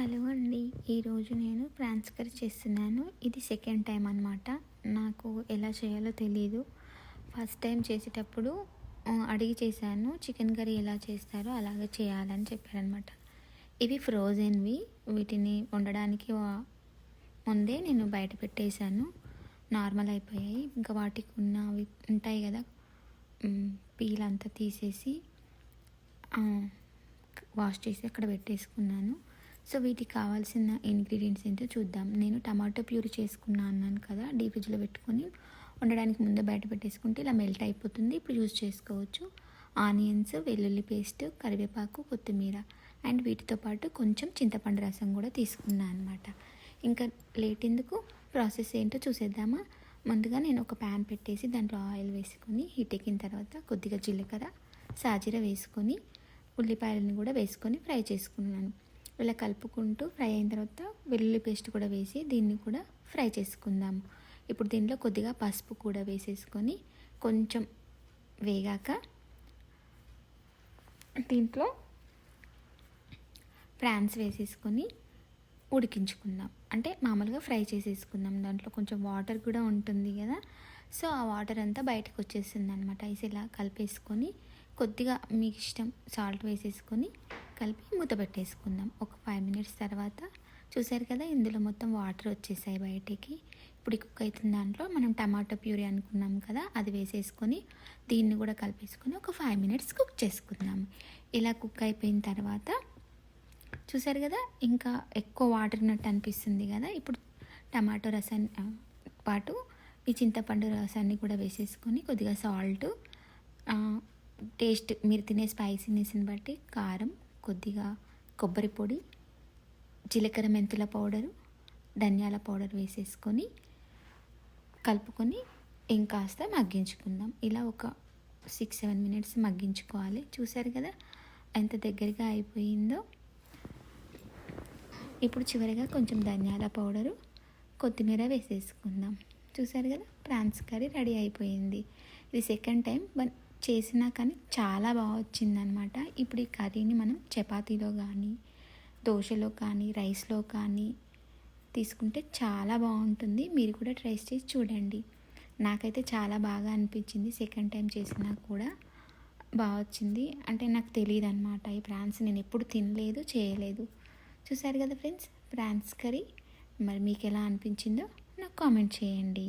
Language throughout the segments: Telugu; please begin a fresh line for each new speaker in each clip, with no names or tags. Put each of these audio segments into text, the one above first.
హలో అండి. ఈరోజు నేను ప్రాన్స్ కర్రీ చేస్తున్నాను. ఇది సెకండ్ టైం అనమాట నాకు ఎలా చేయాలో తెలీదు. ఫస్ట్ టైం చేసేటప్పుడు అడిగి చేశాను. చికెన్ కర్రీ ఎలా చేస్తారో అలాగే చేయాలని చెప్పారనమాట ఇవి ఫ్రోజన్వి. వీటిని వండడానికి ముందే నేను బయట పెట్టేశాను. నార్మల్ అయిపోయాయి. ఇంకా వాటికి ఉన్నవి ఉంటాయి కదా పీల్ అంతా తీసేసి వాష్ చేసి అక్కడ పెట్టేసుకున్నాను. సో వీటికి కావాల్సిన ఇంగ్రీడియంట్స్ ఏంటో చూద్దాం. నేను టమాటో ప్యూరీ చేసుకున్నా అన్నాను కదా డీ ఫ్రిడ్జ్లో పెట్టుకొని వండడానికి ముందే బయట పెట్టేసుకుంటే ఇలా మెల్ట్ అయిపోతుంది. ఇప్పుడు యూజ్ చేసుకోవచ్చు. ఆనియన్స్ వెల్లుల్లి పేస్ట్ కరివేపాకు కొత్తిమీర అండ్ వీటితో పాటు కొంచెం చింతపండు రసం కూడా తీసుకున్నాను అనమాట ఇంకా లేట్ ఎందుకు? ప్రాసెస్ ఏంటో చూసేద్దామా? ముందుగా నేను ఒక ప్యాన్ పెట్టేసి దాంట్లో ఆయిల్ వేసుకొని హీట్ ఎక్కిన తర్వాత కొద్దిగా జీలకర్ర సాజీర వేసుకొని ఉల్లిపాయలను కూడా వేసుకొని ఫ్రై చేసుకున్నాను. ఇలా కలుపుకుంటూ ఫ్రై అయిన తర్వాత వెల్లుల్లి పేస్ట్ కూడా వేసి దీన్ని కూడా ఫ్రై చేసుకుందాము ఇప్పుడు దీనిలో కొద్దిగా పసుపు కూడా వేసేసుకొని కొంచెం వేగాక దీంట్లో ప్రాన్స్ వేసేసుకొని ఉడికించుకుందాం. అంటే మామూలుగా ఫ్రై చేసేసుకుందాం. దాంట్లో కొంచెం వాటర్ కూడా ఉంటుంది కదా. సో ఆ వాటర్ అంతా బయటకు వచ్చేసింది అనమాట ఐస్ ఇలా కలిపేసుకొని కొద్దిగా మీకు ఇష్టం సాల్ట్ వేసేసుకొని కలిపి మూత పెట్టేసుకుందాం. ఒక ఫైవ్ మినిట్స్ తర్వాత చూసారు కదా ఇందులో మొత్తం వాటర్ వచ్చేసాయి బయటికి. ఇప్పుడు కుక్ అవుతున్న దాంట్లో మనం టమాటో ప్యూరీ అనుకున్నాం కదా అది వేసేసుకొని దీన్ని కూడా కలిపేసుకొని ఒక ఫైవ్ మినిట్స్ కుక్ చేసుకుందాం. ఇలా కుక్ అయిపోయిన తర్వాత చూసారు కదా ఇంకా ఎక్కువ వాటర్ ఉన్నట్టు అనిపిస్తుంది కదా. ఇప్పుడు టమాటో రసాన్ని పాటు ఈ చింతపండు రసాన్ని కూడా వేసేసుకొని కొద్దిగా సాల్ట్ టేస్ట్ మీరు తినే స్పైసీనెస్ని బట్టి కారం కొద్దిగా కొబ్బరి పొడి జీలకర్ర మెంతుల పౌడరు ధనియాల పౌడర్ వేసేసుకొని కలుపుకొని ఇంకాస్త మగ్గించుకుందాం. ఇలా ఒక సిక్స్ సెవెన్ మినిట్స్ మగ్గించుకోవాలి. చూసారు కదా ఎంత దగ్గరగా అయిపోయిందో. ఇప్పుడు చివరిగా కొంచెం ధనియాల పౌడరు కొత్తిమీర వేసేసుకుందాం. చూసారు కదా ప్రాన్స్ కర్రీ రెడీ అయిపోయింది. ఇది సెకండ్ టైం బట్ చేసినా కానీ చాలా బాగా వచ్చిందనమాట ఇప్పుడు ఈ కర్రీని మనం చపాతీలో కానీ దోశలో కానీ రైస్లో కానీ తీసుకుంటే చాలా బాగుంటుంది. మీరు కూడా ట్రై చేసి చూడండి. నాకైతే చాలా బాగా అనిపించింది. సెకండ్ టైం చేసినా కూడా బాగా వచ్చింది. అంటే నాకు తెలియదు అనమాట ఈ ప్రాన్స్ నేను ఎప్పుడు తినలేదు చేయలేదు. చూసారు కదా ఫ్రెండ్స్? Prawns curry. మరి మీకు ఎలా అనిపించిందో నాకు కామెంట్ చేయండి.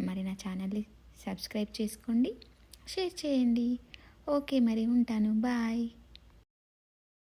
మరి నా ఛానల్ని సబ్స్క్రైబ్ చేసుకోండి. షేర్ చేయండి. ఓకే మరి ఉంటాను. బాయ్.